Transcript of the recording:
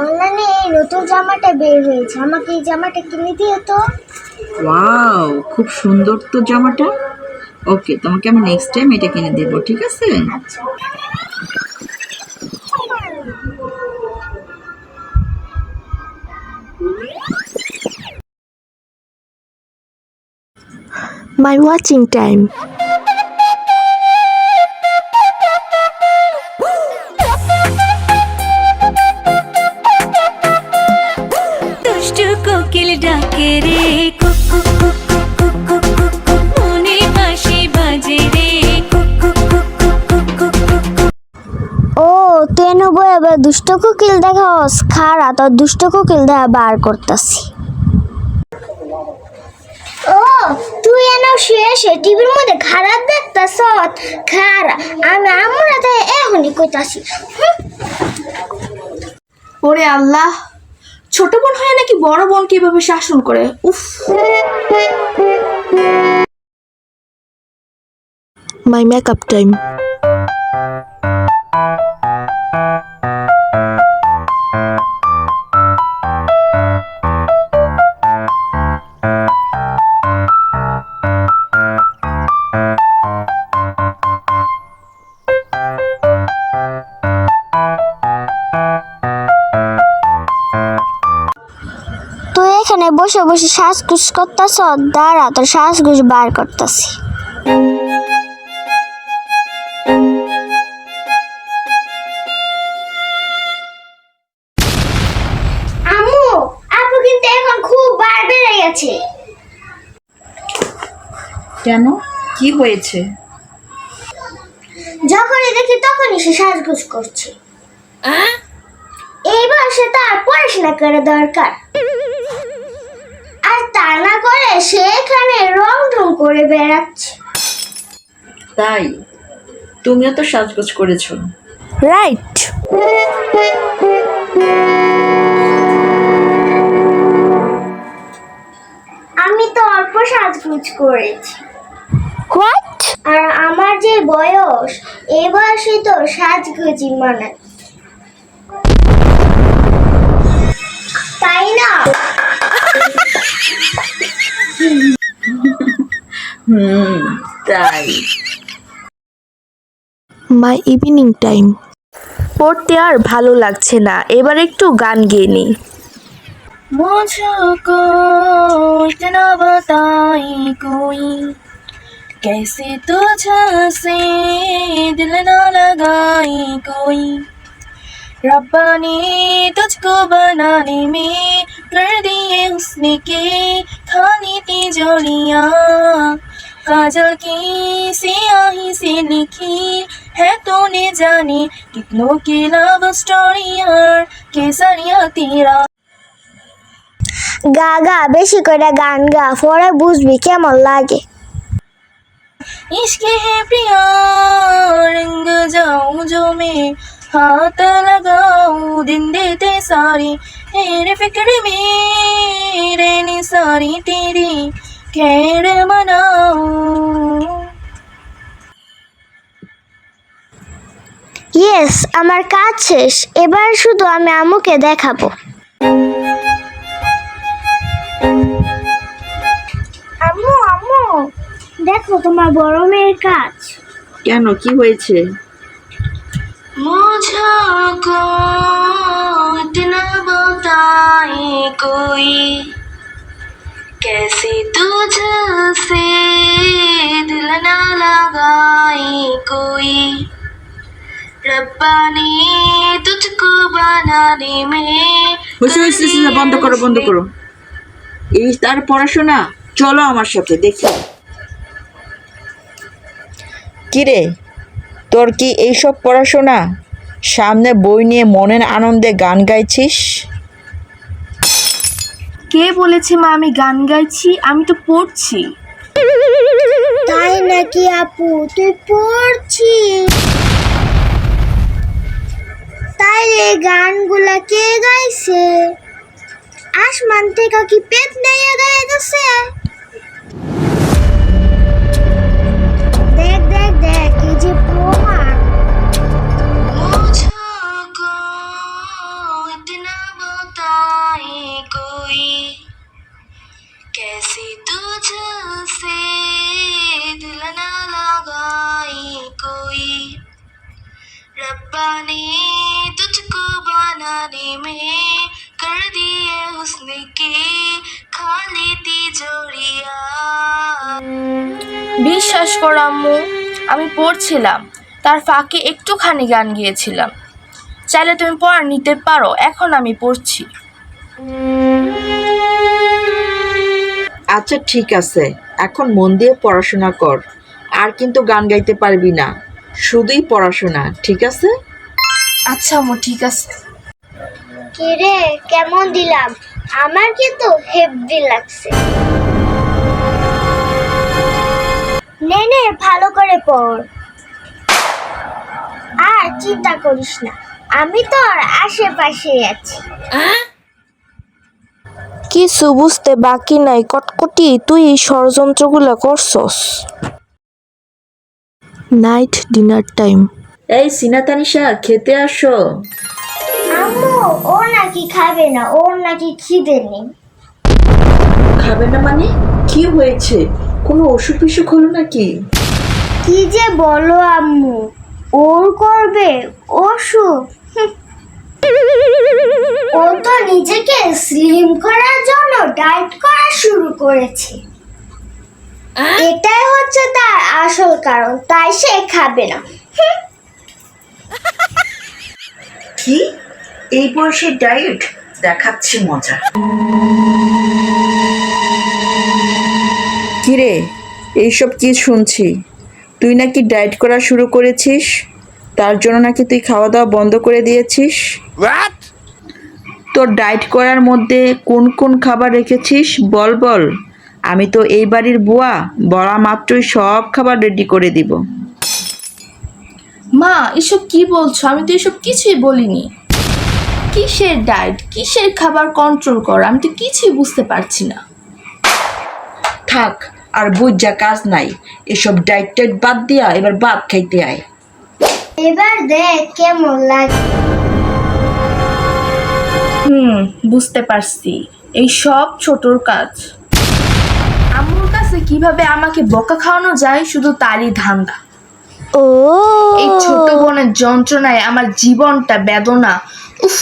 অনলাইনে এই নতুন জামাটা বের হয়েছে। আমাকে এই জামাটা কিনে দিও তো। ওয়াও খুব সুন্দর তো জামাটা। ওকে তোমাকে আমি নেক্সট টাইম এটা কিনে দেবো ঠিক আছে? আচ্ছা। My watching time. তেন বই এবার দুষ্ট কোকিল দেখা খারা তো দুষ্ট কোকিল দেখা বার করতাছি। ও তুই এন শেষ টিভির মধ্যে খারাপ দেখতাছ খারা আমি আমরা তো এখনই কইতাছি। ওরে আল্লাহ ছোট বোন হয় নাকি বড় বোনকে এভাবে শাসন করে? উফ। মাই মেকআপ টাইম বসে বসে শ্বাসগুস করতাছ দাঁড়া তোর শ্বাসগুস বার করতাছি। আম্মু আপু কিন্তু এখন খুব বার বেড়ে গেছে। কেন? কি হয়েছে? যখনই দেখি তখনই সে সাজগুজ করছে। এই বয়সে তার পড়াশোনা করা দরকার। আর তা না করে সে এখানে রং ঢং করে বেড়াচ্ছে। তাই? তুমিও তো সাজগোজ করেছ। রাইট আমি তো অল্প সাজগুজ করেছি। হোয়াট আর আমার যে বয়স এ বয়সে তো সাজগুজি মানে তাই না? হুম তাই মাই ইভিনিং টাইম পড়তে আর ভালো লাগছে না এবার একটু গান গেয়ে নিই मुझको इतना बताई कोई कैसे तुझसे दिल ना लगाई कोई रब्बा ने तुझको बनाने में कर दिए उसने के खानी तिजोरियाँ काजल की सियाही से लिखी है तूने जाने कितनों की लव स्टोरी और केसरिया तेरा গা গা বেশি করে গান গা পরে বুঝবি কেমন লাগে इश्क है प्रिया रंग जाऊं जो मैं हाथ लगाऊं दिन देते सारी तेरे फिक्र में रहने सारी तेरी खैर मनाऊं ইয়েস আমার কাজ শেষ এবার শুধু আমি আম্মুকে দেখাবো আম্মু আম্মু দেখো তোমার বড় মেয়ের কাজ কেন কি হয়েছে मुझको इतना बताए कोई कैसे तुझसे दिल ना लगाए कोई रब्बा ने तुझको बनाने में হয়েছে হয়েছে হয়েছে, বন্ধ করো বন্ধ করো এই তার পড়াশোনা চলো আমার সাথে দেখি কিরে তোর কি এইসব পড়াশোনা সামনে বই নিয়ে মনের আনন্দে গান গাইছিস? কে বলেছে মা আমি গান গাইছি? আমি তো পড়ছি। তাই নাকি আপু তুই পড়ছিস? তাই এই গানগুলা কে গাইছে? আসমান থেকে কি পেট নিয়ে গাইতেছে कुर्बानी तुझको बनाने में कर दिए हुस्न की खाली तिजोरिया বিশ্বাস করো আম্মু আমি পড়ছিলাম তার ফাঁকে একটুখানি গান গিয়েছিলাম চাইলে তুমি পড়া নিতে পারো এখন আমি পড়ছি আচ্ছা ঠিক আছে এখন মন দিয়ে পড়াশোনা কর আর কিন্তু গান গাইতে পারবি না শুধুই পড়াশোনা ঠিক আছে? আচ্ছা আম্মু ঠিক আছে। কিরে কেমন দিলাম? আমার কিন্তু হেভি লাগছে। নে নে ভালো করে পড়। আর চিন্তা করিস না আমি তোর আশেপাশে আছি। কিছু বুঝতে বাকি নাই কটকটি তুই ষড়যন্ত্রগুলো করছস। Night dinner time. এই সিনাতানিশা খেতে আসো। আম্মু ও নাকি খাবে না ওর নাকি খিদে নেই। খাবে না মানে? কি হয়েছে? কোনো অসুখ বিসুখ হলো নাকি? কি যে বলো আম্মু ওর করবে অসুখ। ও তো নিজেকে স্লিম করার জন্য ডায়েট করা শুরু করেছে। এটাই হচ্ছে আসল কারণ তাই সে খাবে না। কি? এই বয়সে ডায়েট? দেখাচ্ছি মজা। কিরে এইসব কি শুনছি? তুই নাকি ডায়েট করা শুরু করেছিস? তার জন্য নাকি তুই খাওয়া দাওয়া বন্ধ করে দিয়েছিস? তোর ডায়েট করার মধ্যে কোন কোন খাবার রেখেছিস? বল বল। আমি তো এই বাড়ির বুয়া বলা মাত্রই সব খাবার রেডি করে দিব। মা এসব কি বলছো? আমি তো এসব কিছুই বলিনি। কিসের ডায়েট কিসের খাবার কন্ট্রোল কর? আমি তো কিছুই বুঝতে পারছি না। থাক আর বুঝা কাজ নাই। এসব ডায়েট টাইট বাদ দিয়া এবার ভাত খাইতে আয়। এবার দেখ কেমন লাগে। হুম বুঝতে পারছি। এই সব ছোটর কাজ। আম্মুর কীভাবে আমাকে বকা খাওয়ানো যায় শুধু তারই ধান্দা। ও এই ছোট বোনের যন্ত্রণায় আমার জীবনটা বেদনা। উফ।